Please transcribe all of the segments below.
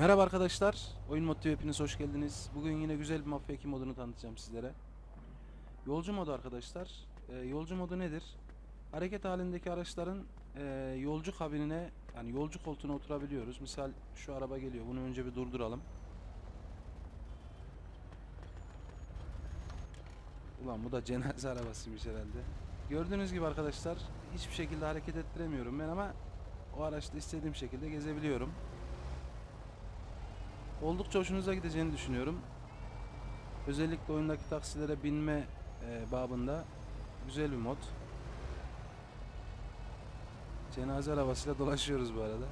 Merhaba arkadaşlar. Oyun Motive hepiniz hoş geldiniz. Bugün yine güzel bir Mafya 2 modunu tanıtacağım sizlere. Yolcu modu arkadaşlar. Ee, yolcu modu nedir? Hareket halindeki araçların e, yolcu kabinine yani yolcu koltuğuna oturabiliyoruz. Misal şu araba geliyor. Bunu önce bir durduralım. Ulan bu da cenaze arabasıymış herhalde. Gördüğünüz gibi arkadaşlar hiçbir şekilde hareket ettiremiyorum ben ama o araçta istediğim şekilde gezebiliyorum. Oldukça hoşunuza gideceğini düşünüyorum. Özellikle oyundaki taksilere binme e, babında güzel bir mod. Cenaze arabasıyla dolaşıyoruz bu arada.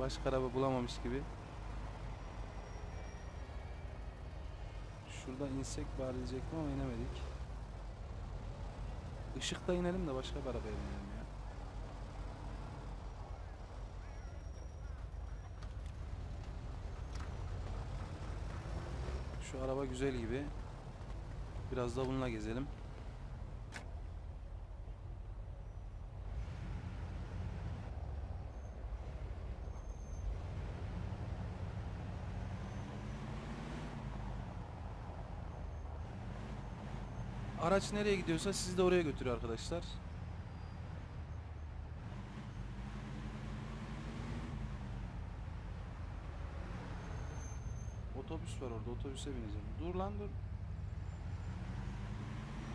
Başka araba bulamamış gibi. Şurada insek bari diyecektim ama inemedik. Işıkta inelim de başka bir arabaya binelim ya. Şu araba güzel gibi. Biraz da bununla gezelim. Araç nereye gidiyorsa sizi de oraya götürüyor arkadaşlar. Otobüs var orada. Otobüse bineceğim. Dur lan dur.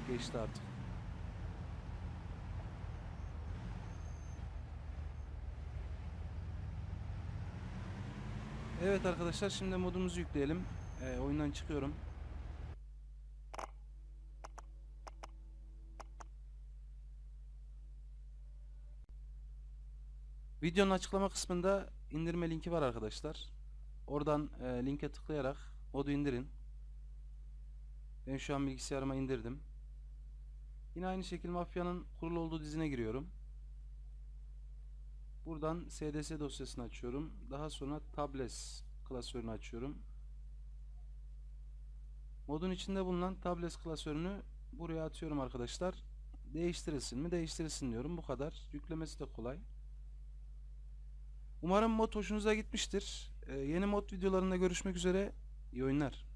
Geçti artık. Evet arkadaşlar şimdi modumuzu yükleyelim. Ee, oyundan çıkıyorum. Videonun açıklama kısmında indirme linki var arkadaşlar. Oradan e, linke tıklayarak modu indirin. Ben şu an bilgisayarıma indirdim. Yine aynı şekilde mafyanın kurulu olduğu dizine giriyorum. Buradan SDS dosyasını açıyorum. Daha sonra Tables klasörünü açıyorum. Modun içinde bulunan Tables klasörünü buraya atıyorum arkadaşlar. Değiştirilsin mi? Değiştirilsin diyorum. Bu kadar. Yüklemesi de kolay. Umarım mod hoşunuza gitmiştir. Ee, yeni mod videolarında görüşmek üzere. İyi oyunlar.